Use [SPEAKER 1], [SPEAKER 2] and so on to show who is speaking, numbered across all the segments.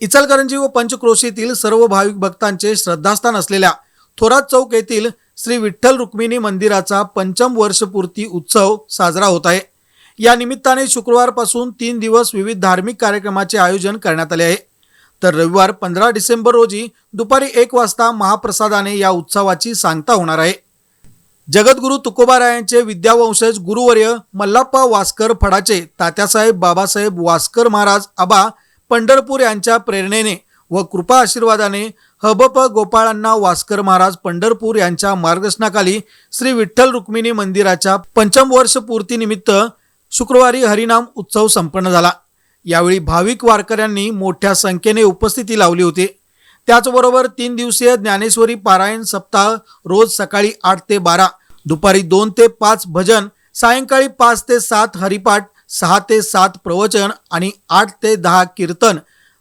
[SPEAKER 1] इचलकरंजी व पंचक्रोशीतील सर्व भाविक भक्तांचे श्रद्धास्थान असलेल्या थोरात चौक येथील श्री विठ्ठल रुक्मिणी मंदिराचा पंचम वर्षपूर्ती उत्सव साजरा होत आहे. या निमित्ताने शुक्रवारपासून तीन दिवस विविध धार्मिक कार्यक्रमाचे आयोजन करण्यात आले आहे. तर रविवार पंधरा डिसेंबर रोजी दुपारी एक वाजता महाप्रसादाने या उत्सवाची सांगता होणार आहे. जगद्गुरू तुकोबारायांचे विद्यावंशज गुरुवर्य मल्लाप्पा वास्कर फडाचे तात्यासाहेब बाबासाहेब वास्कर महाराज आबा पंढरपूर यांच्या प्रेरणेने व कृपा आशीर्वादाने हबप गोपाळांना वास्कर महाराज पंढरपूर यांच्या मार्गदर्शनाखाली श्री विठ्ठल रुक्मिणी मंदिराच्या पंचम वर्ष पूर्तीनिमित्त शुक्रवारी हरिनाम उत्सव संपन्न झाला. यावेळी भाविक वारकऱ्यांनी मोठ्या संख्येने उपस्थिती लावली होती. त्याचबरोबर तीन दिवसीय ज्ञानेश्वरी पारायण सप्ताह रोज सकाळी आठ ते बारा दुपारी दोन ते पाच भजन सायंकाळी पाच ते सात हरिपाठ सहा ते सात प्रवचन आणि आठ ते दहा कीर्तन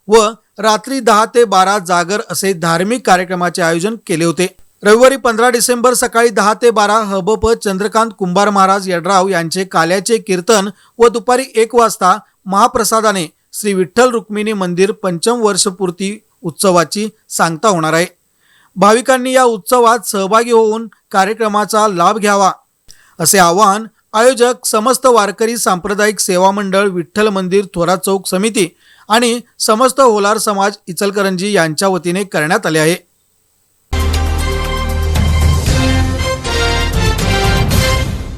[SPEAKER 1] व रात्री दहा ते बारा जागर असे धार्मिक कार्यक्रमाचे आयोजन केले होते. रविवारी पंधरा डिसेंबर सकाळी दहा ते बारा हबप चंद्रकांत कुंभार महाराज यड्राव यांचे काल्याचे कीर्तन व दुपारी एक वाजता महाप्रसादाने श्री विठ्ठल रुक्मिणी मंदिर पंचम वर्षपूर्ती उत्सवाची सांगता होणार आहे. भाविकांनी या उत्सवात सहभागी होऊन कार्यक्रमाचा लाभ घ्यावा असे आवाहन आयोजक समस्त वारकरी सांप्रदायिक सेवा मंडळ विठ्ठल मंदिर थोरा चौक समिती आणि समस्त होलार समाज इचलकरंजी यांच्या वतीने करण्यात आले आहे.